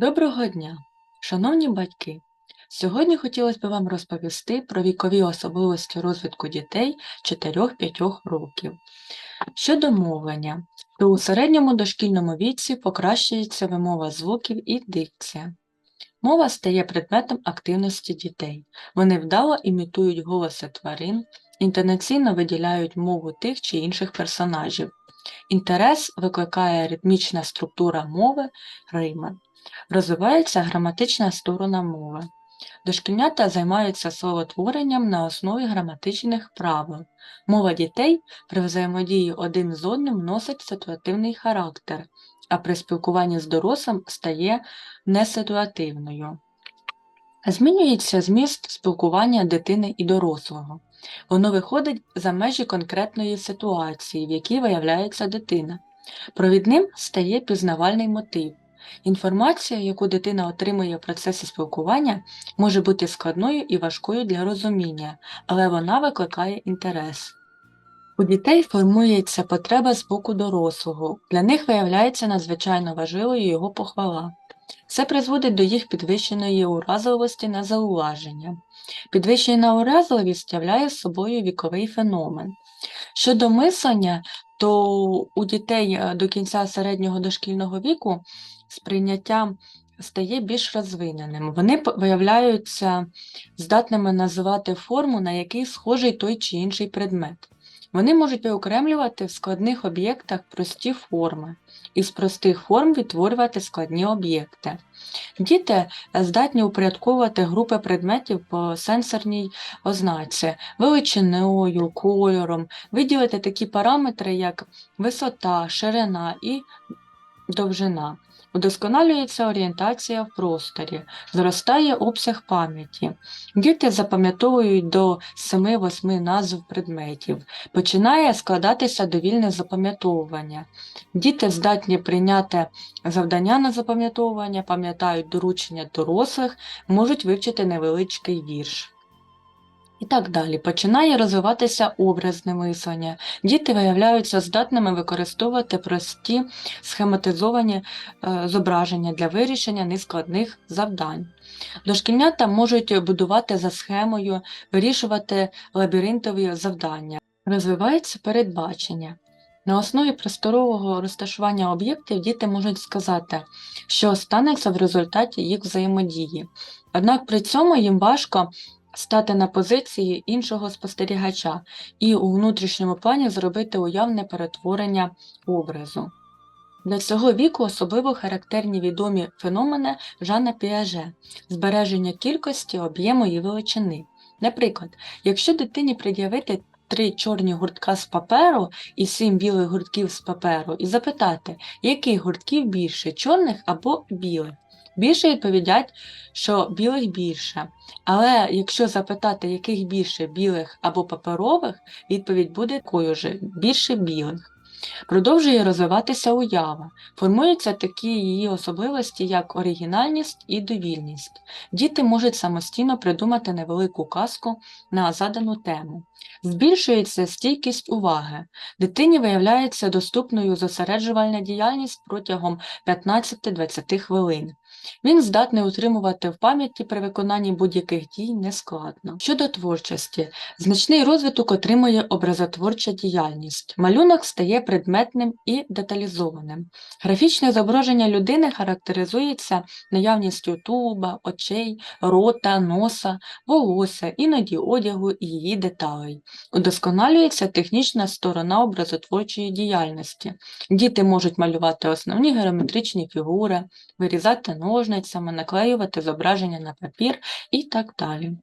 Доброго дня, шановні батьки! Сьогодні хотілося б вам розповісти про вікові особливості розвитку дітей 4-5 років. Щодо мовлення, то у середньому дошкільному віці покращується вимова звуків і дикція. Мова стає предметом активності дітей. Вони вдало імітують голоси тварин, інтонаційно виділяють мову тих чи інших персонажів. Інтерес викликає ритмічна структура мови рими. Розвивається граматична сторона мови. Дошкільнята займаються словотворенням на основі граматичних правил. Мова дітей при взаємодії один з одним носить ситуативний характер, а при спілкуванні з дорослим стає неситуативною. Змінюється зміст спілкування дитини і дорослого. Воно виходить за межі конкретної ситуації, в якій виявляється дитина. Провідним стає пізнавальний мотив. Інформація, яку дитина отримує в процесі спілкування, може бути складною і важкою для розуміння, але вона викликає інтерес. У дітей формується потреба з боку дорослого, для них виявляється надзвичайно важливою його похвала. Це призводить до їх підвищеної уразливості на зауваження. Підвищена уразливість являє собою віковий феномен. Щодо мислення, то у дітей е, до кінця середнього дошкільного віку сприйняття стає більш розвиненим. Вони виявляються здатними називати форму, на який схожий той чи інший предмет. Вони можуть виокремлювати в складних об'єктах прості форми, і з простих форм відтворювати складні об'єкти. Діти здатні упорядковувати групи предметів по сенсорній ознаці, величиною, кольором, виділити такі параметри, як висота, ширина і довжина. Удосконалюється орієнтація в просторі, зростає обсяг пам'яті. Діти запам'ятовують до 7-8 назв предметів, починає складатися довільне запам'ятовування. Діти здатні прийняти завдання на запам'ятовування, пам'ятають доручення дорослих, можуть вивчити невеличкий вірш. І так далі починає розвиватися образне мислення. Діти виявляються здатними використовувати прості схематизовані е, зображення для вирішення нескладних завдань. Дошкільнята можуть будувати за схемою, вирішувати лабіринтові завдання. Розвивається передбачення. На основі просторового розташування об'єктів діти можуть сказати, що станеться в результаті їх взаємодії. Однак при цьому їм важко стати на позиції іншого спостерігача і у внутрішньому плані зробити уявне перетворення образу. Для цього віку особливо характерні відомі феномени Жана Піаже, збереження кількості, об'єму і величини. Наприклад, якщо дитині пред'явити три чорні гуртка з паперу і сім білих гуртків з паперу, і запитати, яких гуртків більше чорних або білих, Більше відповідять, що білих більше. Але якщо запитати, яких більше білих або паперових, відповідь буде такою ж більше білих. Продовжує розвиватися уява, формуються такі її особливості, як оригінальність і довільність. Діти можуть самостійно придумати невелику казку на задану тему. Збільшується стійкість уваги. Дитині виявляється доступною зосереджувальна діяльність протягом 15-20 хвилин. Він здатний утримувати в пам'яті при виконанні будь-яких дій нескладно. Щодо творчості, значний розвиток отримує образотворча діяльність. Малюнок стає предметним і деталізованим. Графічне зображення людини характеризується наявністю тулуба, очей, рота, носа, волосся, іноді одягу і її деталей. Удосконалюється технічна сторона образотворчої діяльності. Діти можуть малювати основні геометричні фігури, вирізати ножницями, наклеювати зображення на папір і так далі.